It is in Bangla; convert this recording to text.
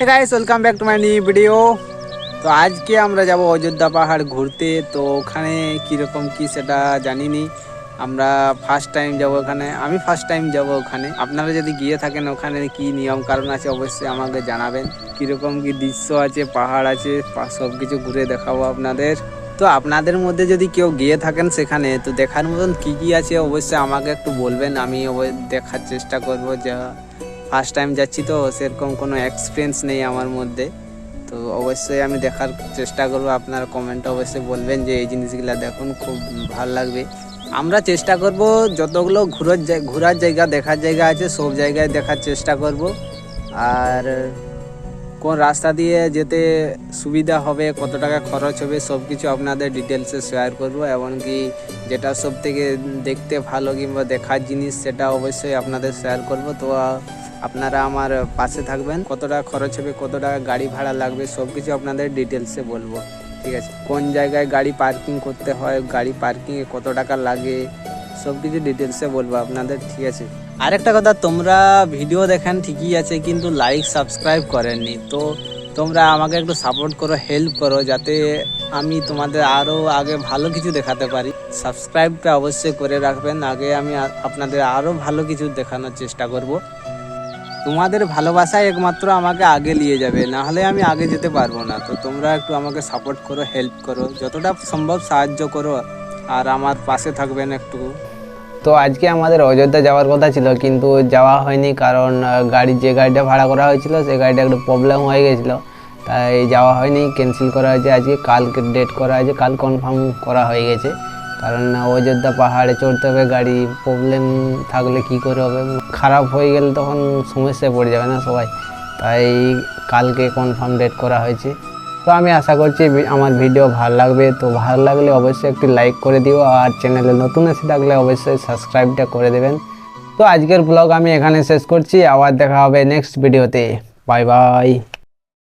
Guys welcome back to my new video তো আজকে আমরা যাব অযোধ্যা পাহাড় ঘুরতে। তো ওখানে কীরকম কি সেটা জানি নি আমরা ফার্স্ট টাইম যাব ওখানে। আমি ফার্স্ট টাইম যাব ওখানে। আপনারা যদি গিয়ে থাকেন ওখানে কি নিয়ম কারণ আছে অবশ্যই আমাকে জানাবেন। কীরকম কি দৃশ্য আছে, পাহাড় আছে সব কিছু ঘুরে দেখাবো আপনাদের। তো আপনাদের মধ্যে যদি কেউ গিয়ে থাকেন সেখানে, তো দেখার মতন কি কি আছে অবশ্যই আমাকে একটু বলবেন। আমি দেখার চেষ্টা করব যা ফার্স্ট টাইম যাচ্ছি তো, সেরকম কোনো এক্সপিরিয়েন্স নেই আমার মধ্যে। তো অবশ্যই আমি দেখার চেষ্টা করব, আপনারা কমেন্টে অবশ্যই বলবেন যে এই জিনিসগুলো দেখুন, খুব ভালো লাগবে। আমরা চেষ্টা করব যতগুলো ঘুরার ঘোরার জায়গা, দেখার জায়গা আছে, সব জায়গায় দেখার চেষ্টা করব। আর কোন রাস্তা দিয়ে যেতে সুবিধা হবে, কত টাকা খরচ হবে সব কিছু আপনাদের ডিটেলসে শেয়ার করব। এমনকি যেটা সব থেকে দেখতে ভালো কিংবা দেখার জিনিস, সেটা অবশ্যই আপনাদের শেয়ার করব। তো আপনারা আমার পাশে থাকবেন। কতটা খরচ হবে, কত টাকা গাড়ি ভাড়া লাগবে সব কিছু আপনাদের ডিটেলসে বলব। ঠিক আছে? কোন জায়গায় গাড়ি পার্কিং করতে হয়, গাড়ি পার্কিংয়ে কত টাকা লাগে সব কিছু ডিটেলসে বলব আপনাদের, ঠিক আছে? আরেকটা কথা, তোমরা ভিডিও দেখেন, ঠিকই আছে, কিন্তু লাইক সাবস্ক্রাইব করেননি। তো তোমরা আমাকে একটু সাপোর্ট করো হেল্প করো, যাতে আমি তোমাদের আরও আগে ভালো কিছু দেখাতে পারি। সাবস্ক্রাইবটা অবশ্যই করে রাখবেন, আগে আমি আপনাদের আরও ভালো কিছু দেখানোর চেষ্টা করব। তোমাদের ভালোবাসাই একমাত্র আমাকে আগে নিয়ে যাবে না হলে আমি আগে যেতে পারব না। তো তোমরা একটু আমাকে সাপোর্ট করো হেল্প করো, যতটা সম্ভব সাহায্য করো, আর আমার পাশে থাকবেন একটু। তো আজকে আমাদের অযোধ্যা যাওয়ার কথা ছিল, কিন্তু যাওয়া হয়নি কারণ গাড়ি, যে গাড়িটা ভাড়া করা হয়েছিল সেই গাড়িটা একটু প্রবলেম হয়ে গেছিল। তাই যাওয়া হয়নি ক্যান্সেল করা হয়েছে আজকে, কালকে ডেট করা হয়েছে, কাল কনফার্ম করা হয়ে গেছে। কারণ অযোধ্যা পাহাড়ে চড়তে হবে গাড়ি প্রবলেম থাকলে কি করে হবে? খারাপ হয়ে গেলে তখন সমস্যায় পড়ে যাবে না সবাই। তাই কালকে কনফার্ম ডেট করা হয়েছে। তো আমি আশা করছি আমার ভিডিও ভালো লাগবে। তো ভালো লাগলে অবশ্যই একটি লাইক করে দিও আর চ্যানেলে নতুন এসে থাকলে অবশ্যই সাবস্ক্রাইবটা করে দেবেন। তো আজকের ব্লগ আমি এখানে শেষ করছি। আবার দেখা হবে নেক্সট ভিডিওতে বাই বাই